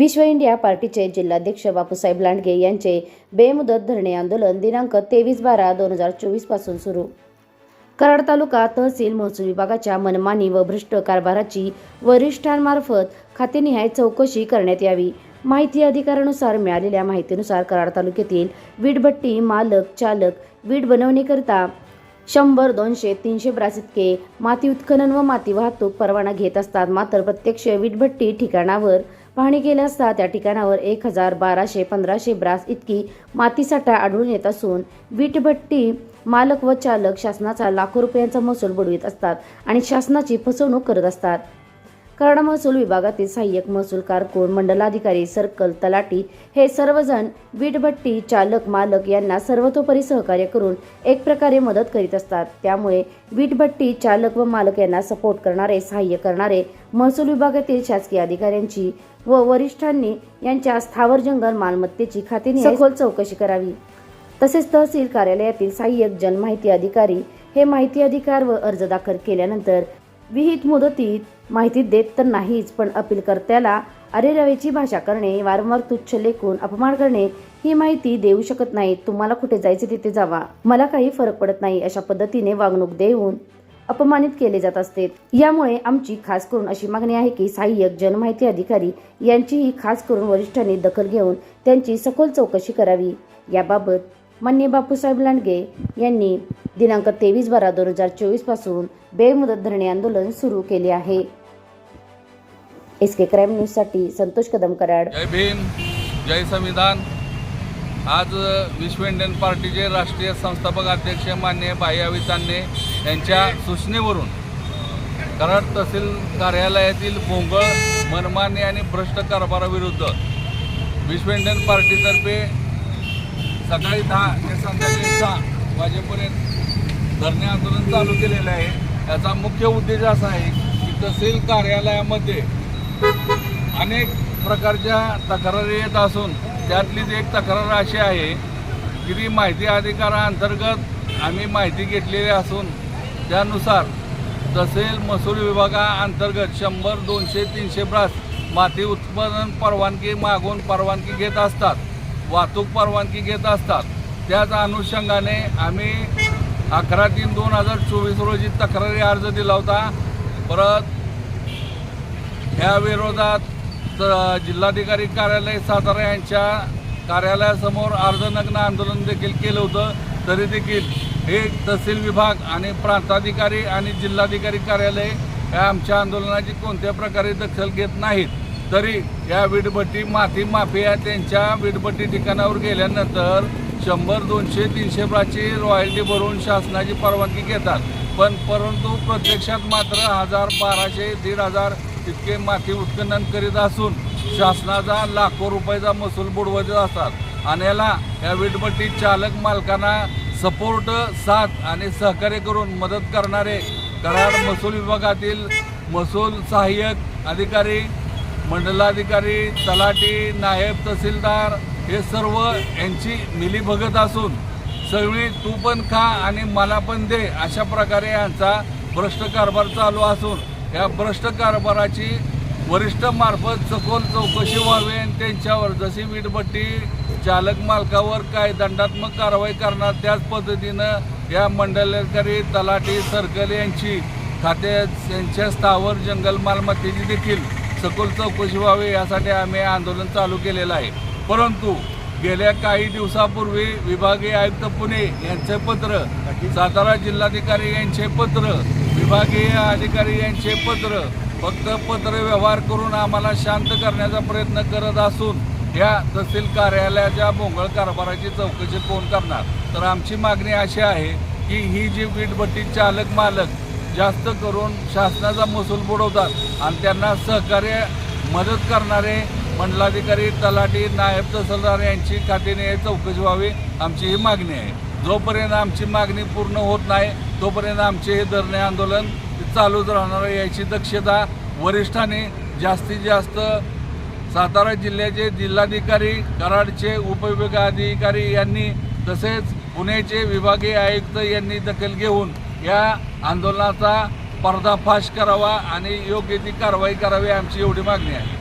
विश्व इंडिया पार्टीचे जिल्हाध्यक्ष बापूसाहेब लांडगे यांचे बेमुदत धरणे आंदोलन दिनांक तेवीस बारा दोन हजार चोवीसपासून सुरू. कराड तालुका तहसील महसूल विभागाच्या मनमानी व भ्रष्ट कारभाराची वरिष्ठांमार्फत खातेनिहाय चौकशी करण्यात यावी. माहिती अधिकारानुसार मिळालेल्या माहितीनुसार कराड तालुक्यातील वीटभट्टी मालक चालक वीट बनवणीकरिता शंभर दोनशे तीनशे ब्रास इतके माती उत्खनन व माती वाहतूक परवाना घेत असतात. मात्र प्रत्यक्ष वीटभट्टी ठिकाणावर पाहणी केली असता त्या ठिकाणावर एक हजार बाराशे पंधराशे ब्रास इतकी मातीसाठा आढळून येत असून वीटभट्टी मालक व चालक शासनाचा लाखो रुपयांचा महसूल बुडवीत असतात आणि शासनाची फसवणूक करत असतात. कराड महसूल विभागातील सहाय्यक महसूल कारकून मंडलाधिकारी सर्कल तलाटी हे सर्वजण वीटभट्टी चालक मालक यांना सर्वतोपरी सहकार्य करून एक प्रकारे मदत करीत असतात. त्यामुळे वीटभट्टी चालक व मालक यांना सपोर्ट करणारे सहाय्य करणारे महसूल विभागातील शासकीय अधिकाऱ्यांची व वरिष्ठांनी यांच्या स्थावर जंगल मालमत्तेची खात्याने सखोल चौकशी करावी. तसेच तहसील कार्यालयातील सहाय्यक जनमाहिती अधिकारी हे माहिती अधिकार व अर्ज दाखल केल्यानंतर विहित मुदतीत माहिती देत तर नाहीच पण अपीलकर्त्याला अरेरवेची भाषा करणे वारंवार तुच्छ लेखून अपमान करणे ही माहिती देऊ शकत नाही. तुम्हाला कुठे जायचे तिथे जावा. मला काही फरक पडत नाही अशा पद्धतीने वागणूक देऊन अपमानित केले जात असते. यामुळे आमची खास करून अशी मागणी आहे की सहाय्यक जनमाहिती अधिकारी यांचीही खास करून वरिष्ठांनी दखल घेऊन त्यांची सखोल चौकशी करावी. याबाबत मान्य बापूसाहेब लांडगे यांनी दिनांक तेवीस बारा दोन हजार चोवीसपासून बेमुदत धरणे आंदोलन सुरू केले आहे. एस के क्राईम न्यूजसाठी संतोष कदम कराड. जय भीम जय संविधान. आज विश्व इंडियन पार्टीचे राष्ट्रीय संस्थापक अध्यक्ष मान्य भाई अवितांने यांच्या सूचनेवरून कराड तहसील कार्यालयातील भोंगळ मनमानी आणि भ्रष्ट कारभाराविरुद्ध विश्व इंडियन पार्टीतर्फे सकाळी दहा ते संध्याकाळी सहा वाजेपर्यंत धरणे आंदोलन चालू केलेलं आहे. याचा मुख्य उद्देश असा आहे की तहसील कार्यालयामध्ये अनेक प्रकारच्या तक्रारी येत असून त्यातलीच एक तक्रार अशी आहे की ती माहिती अधिकाराअंतर्गत आम्ही माहिती घेतलेली असून त्यानुसार तहसील महसूल विभागाअंतर्गत शंभर दोनशे तीनशे ब्रास माती उत्पादन परवानगी मागून परवानगी घेत असतात वाहतूक परवानगी घेत असतात. त्याच अनुषंगाने आम्ही अकरा तीन दोन हजार चोवीस रोजी तक्रारी अर्ज दिला होता. परत ह्या विरोधात जिल्हाधिकारी कार्यालय सातारा यांच्या कार्यालयासमोर अर्धनग्न आंदोलन देखील केलं होतं. तरी देखील हे तहसील विभाग आणि प्रांताधिकारी आणि जिल्हाधिकारी कार्यालय या आमच्या आंदोलनाची कोणत्या प्रकारे दखल घेत नाहीत. तरी या वीटभट्टी माती माफिया त्यांच्या वीटभट्टी ठिकाणावर गेल्यानंतर शंभर दोनशे तीनशे प्राची रॉयल्टी भरून शासनाची परवानगी घेतात. पण परंतु प्रत्यक्षात मात्र हजार बाराशे दीड हजार तितके माती उत्खनन करीत असून शासनाचा लाखो रुपयाचा महसूल बुडवत असतात. आणि याला या वीटभट्टी चालक मालकांना सपोर्ट साथ आणि सहकार्य करून मदत करणारे कराड महसूल विभागातील महसूल सहाय्यक अधिकारी मंडलाधिकारी तलाठी नायब तहसीलदार हे सर्व यांची मिलीभगत असून सगळी तू पण खा आणि मला पण दे अशा प्रकारे यांचा भ्रष्ट कारभार चालू असून या भ्रष्ट कारभाराची वरिष्ठ मार्फत सखोल चौकशी व्हावी आणि त्यांच्यावर जशी वीटभट्टी चालक मालकावर काय दंडात्मक कारवाई करणार त्याच पद्धतीनं या मंडलाधिकारी तलाठी सर्कल यांची खाते यांच्या स्थावर जंगल मालमत्तेची देखील सखोल चौकशी व्हावी यासाठी आम्ही आंदोलन चालू केलेलं आहे. परंतु गेल्या काही दिवसापूर्वी विभागीय आयुक्त पुणे यांचे पत्र सातारा जिल्हाधिकारी यांचे पत्र विभागीय अधिकारी यांचे पत्र फक्त पत्र व्यवहार करून आम्हाला शांत करण्याचा प्रयत्न करत असून या तहसील कार्यालयाच्या भोंगळ कारभाराची चौकशी कोण करणार? तर आमची मागणी अशी आहे की ही जी वीटभट्टी चालक मालक जास्त करून शासनाचा महसूल बुडवतात आणि त्यांना सहकार्य मदत करणारे मंडलाधिकारी तलाठी नायब तहसीलदार यांची खात्याने चौकशी व्हावी आमची ही मागणी आहे. जोपर्यंत आमची मागणी पूर्ण होत नाही तोपर्यंत आमचे हे धरणे आंदोलन चालूच राहणार आहे. याची दक्षता वरिष्ठांनी जास्तीत जास्त सातारा जिल्ह्याचे जिल्हाधिकारी कराडचे उपविभागाधिकारी यांनी तसेच पुण्याचे विभागीय आयुक्त यांनी दखल घेऊन या आंदोलनाचा पर्दाफाश करावा आणि योग्य ती कारवाई करावी आमची एवढी मागणी आहे.